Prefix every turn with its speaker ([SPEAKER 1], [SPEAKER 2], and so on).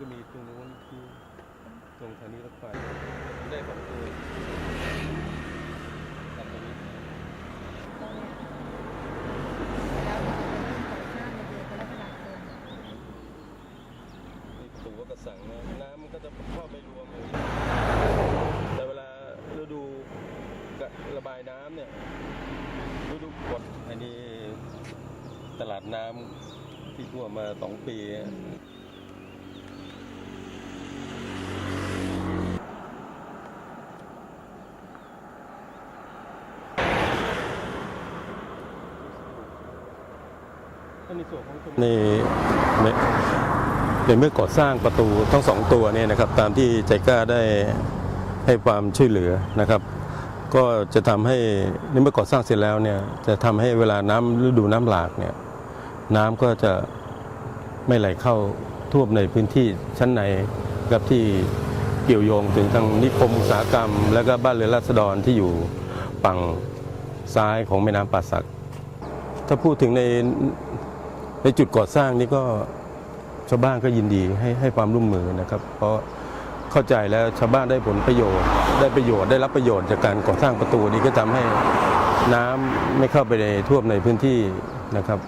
[SPEAKER 1] ก็มีตรงนู้นที่ตรงทางนี้รถไฟได้สองตัวตัดตรงนี้
[SPEAKER 2] ตรงเนี้ยแล้วมันจะเริ่มก่อสร้างในเดือนกรกฎาคม
[SPEAKER 1] นี่ตัวกระสังนะน้ำมันก็จะเข้าไปรวมอยู่แต่เวลาฤดูระบายน้ำเนี่ยฤดูกดอันนี้ตลาดน้ำที่ท่วมาสองปี อะนี่ในในเมื่อก่อสร้างประตูทั้งสองตัวเนี่ยนะครับ ตามที่ใจกล้าได้ให้ความช่วยเหลือนะครับ ก็จะทำให้ในเมื่อก่อสร้างเสร็จแล้วเนี่ยจะทำให้เวลาน้ำฤดูน้ำหลากเนี่ยน้ำก็จะไม่ไหลเข้าท่วมในพื้นที่ชั้นในครับที่เกี่ยวโยงถึงทางนิคมอุตสาหกรรม และก็บ้านเรือนราษฎรที่อยู่ฝั่งซ้ายของแม่น้ำป่าสัก ถ้าพูดถึงใน ในจุดก่อสร้างนี่ก็ชาวบ้านก็ยินดีให้ให้ความร่วมมือนะครับ เพราะเข้าใจแล้วชาวบ้านได้ผลประโยชน์ ได้ประโยชน์ได้รับประโยชน์จากการก่อสร้างประตูนี้ก็ทำให้น้ำไม่เข้าไปในท่วมในพื้นที่นะครับ